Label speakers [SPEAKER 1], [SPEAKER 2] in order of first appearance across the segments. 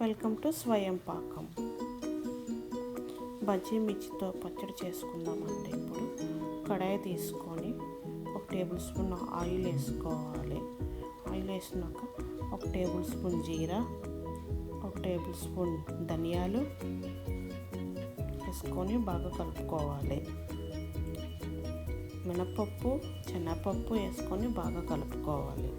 [SPEAKER 1] Welcome to స్వయం పాకం. బజ్జీ మిర్చితో పచ్చడి చేసుకుందామండి ఇప్పుడు. కడాయి తీసుకొని ఒక టేబుల్ స్పూన్ ఆయిల్ వేసుకోవాలి. ఆయిల్ వేసినాక ఒక టేబుల్ స్పూన్ జీరా ఒక టేబుల్ స్పూన్ ధనియాలు వేసుకొని బాగా కలుపుకోవాలి. మినపప్పు శనగపప్పు వేసుకొని బాగా కలుపుకోవాలి.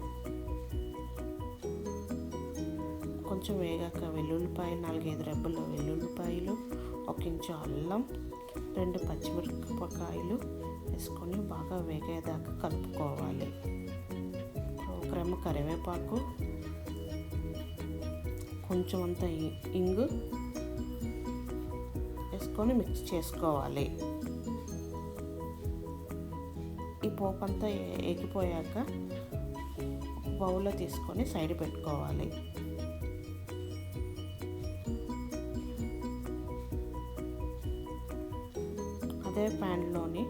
[SPEAKER 1] కొంచెం వేగాక వెల్లుల్లిపాయ నాలుగైదు రెబ్బలు వెల్లుల్లిపాయలు ఒక ఇంచు అల్లం రెండు పచ్చిమిరపకాయలు వేసుకొని బాగా వేగేదాకా కలుపుకోవాలి. ఒక రెమ్మ కరివేపాకు కొంచెం అంత ఇంగు వేసుకొని మిక్స్ చేసుకోవాలి. ఈ పోపు అంతా ఎగిపోయాక బౌల్లో తీసుకొని సైడ్ పెట్టుకోవాలి. అదే ప్యాన్లోని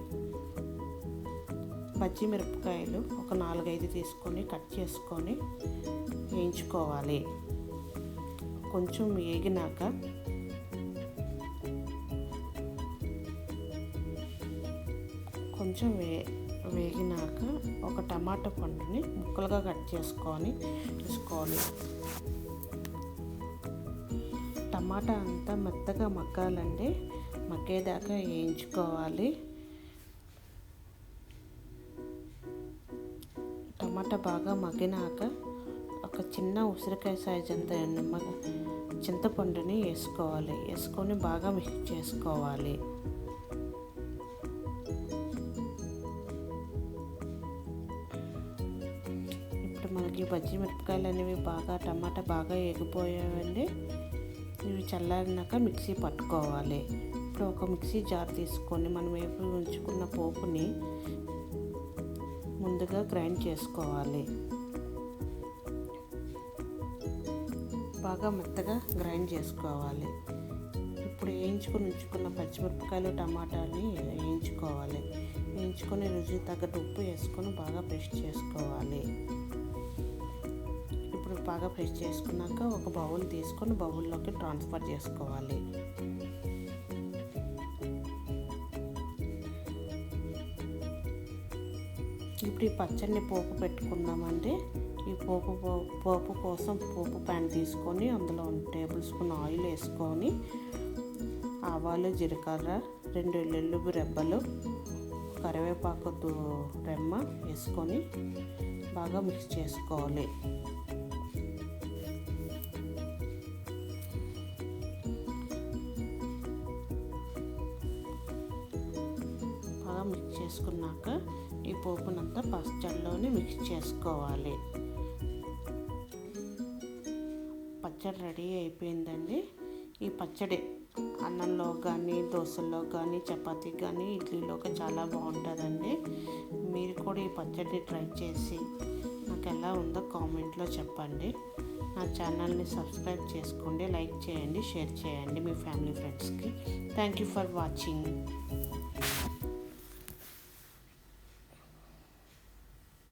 [SPEAKER 1] పచ్చిమిరపకాయలు ఒక నాలుగైదు తీసుకొని కట్ చేసుకొని వేయించుకోవాలి. కొంచెం వేగినాక కొంచెం వే వేగినాక ఒక టమాటా పండుని ముక్కలుగా కట్ చేసుకొని తీసుకోవాలి టమాటా అంతా మెత్తగా మగ్గాలండి మగ్గేదాకా వేయించుకోవాలి. టమాటా బాగా మగ్గినాక ఒక చిన్న ఉసిరికాయ సైజ్ అంత చింతపండుని వేసుకోవాలి. వేసుకొని బాగా మిక్స్ చేసుకోవాలి. ఇప్పుడు మనకి బజ్జీ మిరపకాయలు అనేవి బాగా టమాటా బాగా ఎగిపోయాయండి ఇవి చల్లారినాక మిక్సీ పట్టుకోవాలి. ఇప్పుడు ఒక మిక్సీ జార్ తీసుకొని మనం వేపు ఉంచుకున్న పోపుని ముందుగా గ్రైండ్ చేసుకోవాలి. బాగా మెత్తగా గ్రైండ్ చేసుకోవాలి. ఇప్పుడు వేయించుకొని ఉంచుకున్న పచ్చిమిరపకాయలు టమాటాని వేయించుకోవాలి. వేయించుకొని రుచి తగ్గట్టు ఉప్పు వేసుకొని బాగా ప్రెష్ చేసుకోవాలి. ఇప్పుడు బాగా పేస్ట్ చేసుకున్నాక ఒక బౌల్ తీసుకొని బౌల్లోకి ట్రాన్స్ఫర్ చేసుకోవాలి. ఇప్పుడు ఈ పచ్చడిని పోపు పెట్టుకుందామండి. ఈ పోపు పోపు కోసం పోపు ప్యాన్ తీసుకొని అందులో టేబుల్ స్పూన్ ఆయిల్ వేసుకొని ఆవాలు జీలకర్ర రెండు ఎల్లుల్లి రెబ్బలు కరివేపాకు రెమ్మ వేసుకొని బాగా మిక్స్ చేసుకోవాలి. మిక్స్ చేసుకున్నాక ఈ పోపునంతా పచ్చడిలోని మిక్స్ చేసుకోవాలి. పచ్చడి రెడీ అయిపోయిందండి. ఈ పచ్చడి అన్నంలో కానీ దోశల్లో కానీ చపాతీ కానీ ఇడ్లీలోకి చాలా బాగుంటుందండి. మీరు కూడా ఈ పచ్చడి ట్రై చేసి నాకు ఎలా ఉందో కామెంట్లో చెప్పండి. నా ఛానల్ని సబ్స్క్రైబ్ చేసుకోండి లైక్ చేయండి షేర్ చేయండి మీ ఫ్యామిలీ ఫ్రెండ్స్కి. Thank you for watching.